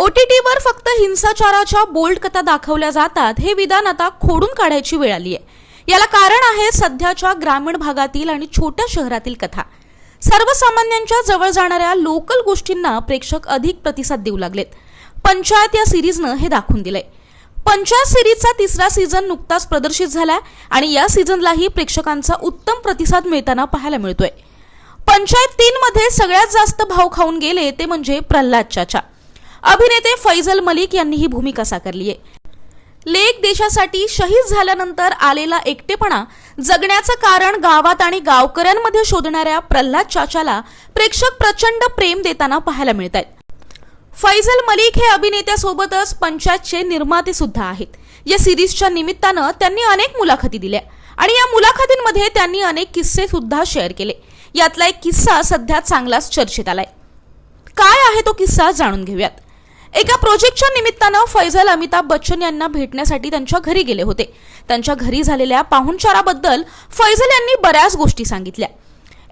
ओटीटीवर फक्त हिंसाचाराच्या बोल्ड कथा दाखवल्या जातात हे विधान आता खोडून काढायची वेळ आली आहे याला कारण आहे सध्याच्या ग्रामीण भागातील आणि छोट्या शहरातील कथा. सर्वसामान्यांच्या जवळ जाणाऱ्या लोकल गोष्टींना प्रेक्षक अधिक प्रतिसाद देऊ लागलेत. पंचायत या सिरीजनं हे दाखवून दिलंय. पंचायत सिरीजचा तिसरा सीझन नुकताच प्रदर्शित झालाय आणि या सीझनलाही प्रेक्षकांचा उत्तम प्रतिसाद मिळताना पाहायला मिळतोय. पंचायत तीन मध्ये सगळ्यात जास्त भाव खाऊन गेले ते म्हणजे प्रल्हाद चाचा. अभिनेते फैजल मलिक यांनी ही भूमिका साकारली आहे. लेक देशासाठी शहीद झाल्यानंतर आलेला एकटेपणा जगण्याचं कारण गावात आणि गावकऱ्यांमध्ये शोधणाऱ्या प्रल्हाद चाचाला प्रेक्षक प्रचंड प्रेम देताना पाहायला मिळत आहेत. फैजल मलिक हे अभिनेत्यासोबतच पंचायतचे निर्माते सुद्धा आहेत. या सिरीजच्या निमित्तानं त्यांनी अनेक मुलाखती दिल्या आणि या मुलाखतींमध्ये त्यांनी अनेक किस्से सुद्धा शेअर केले. यातला एक किस्सा सध्या चांगलाच चर्चेत आलाय. काय आहे तो किस्सा जाणून घेऊयात. एका प्रोजेक्टच्या निमित्तानं फैजल अमिताभ बच्चन यांना भेटण्यासाठी त्यांच्या घरी गेले होते. त्यांच्या घरी झालेल्या पाहुणचाराबद्दल फैजल यांनी बऱ्याच गोष्टी सांगितल्या.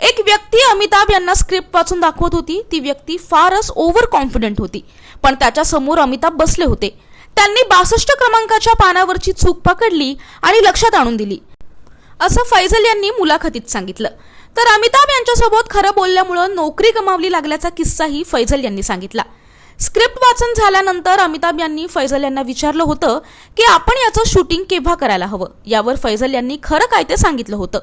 एक व्यक्ती अमिताभ यांना स्क्रिप्ट वाचून दाखवत होती ती व्यक्ती फारच ओव्हर कॉन्फिडंट होती. पण त्याच्यासमोर अमिताभ बसले होते. त्यांनी बासष्ट क्रमांकाच्या पानावरची चूक पकडली आणि लक्षात आणून दिली. असं फैजल यांनी मुलाखतीत सांगितलं. तर अमिताभ यांच्यासोबत खरं बोलल्यामुळं नोकरी गमावली लागल्याचा किस्साही फैजल यांनी सांगितला. स्क्रिप्ट वाचन झाल्यानंतर अमिताभ यांनी फैजल यांना विचारलं होतं की आपण याचं शूटिंग केव्हा करायला हवं? यावर फैजल यांनी खरं काय ते सांगितलं होतं.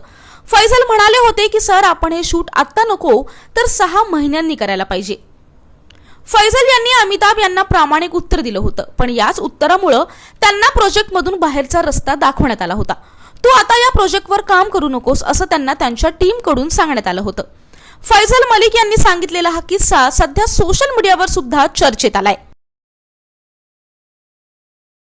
फैजल म्हणाले होते की सर आपण हे शूट आत्ता नको तर सहा महिन्यांनी करायला पाहिजे. फैजल यांनी अमिताभ यांना प्रामाणिक उत्तर दिलं होतं पण याच उत्तरामुळं त्यांना प्रोजेक्टमधून बाहेरचा रस्ता दाखवण्यात आला होता. तू आता या प्रोजेक्टवर काम करू नकोस असं त्यांना त्यांच्या टीमकडून सांगण्यात आलं होतं. फैजल मलिक यांनी सांगितलेला हा किस्सा सध्या सोशल मीडियावर सुद्धा चर्चेत आलाय.